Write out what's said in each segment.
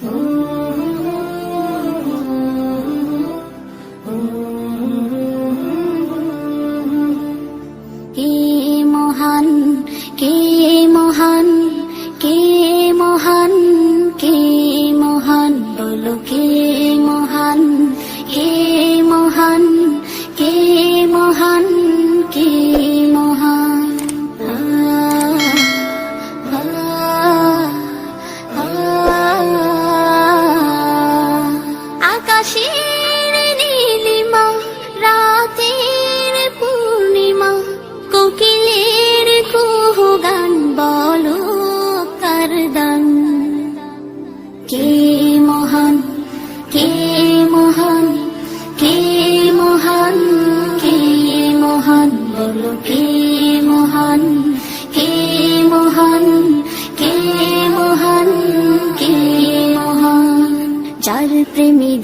কে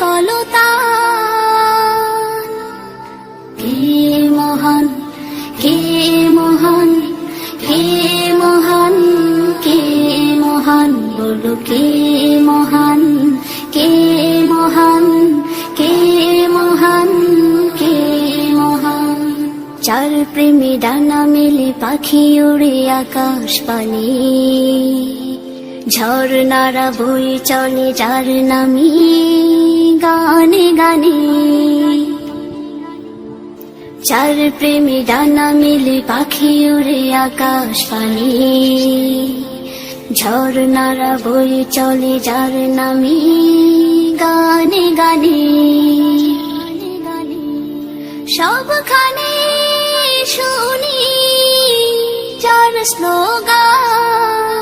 কলতা। কে মহান কে মহান কে মহান কে মহান বলো, কে মহান কে মহান কে মহান কে মহান। চার প্রেমী ডানা মেলে পাখি উড়ে আকাশ পানে। ঝর্ণারা বই চলে যার নামি গানে গানে। চার প্রেমী ডানা মিলে পাখি উড়ে আকাশ পানি। ঝর্ণারা বই চলে যার নামি গানে গানে। সবখানে শুনি যার স্লোগান।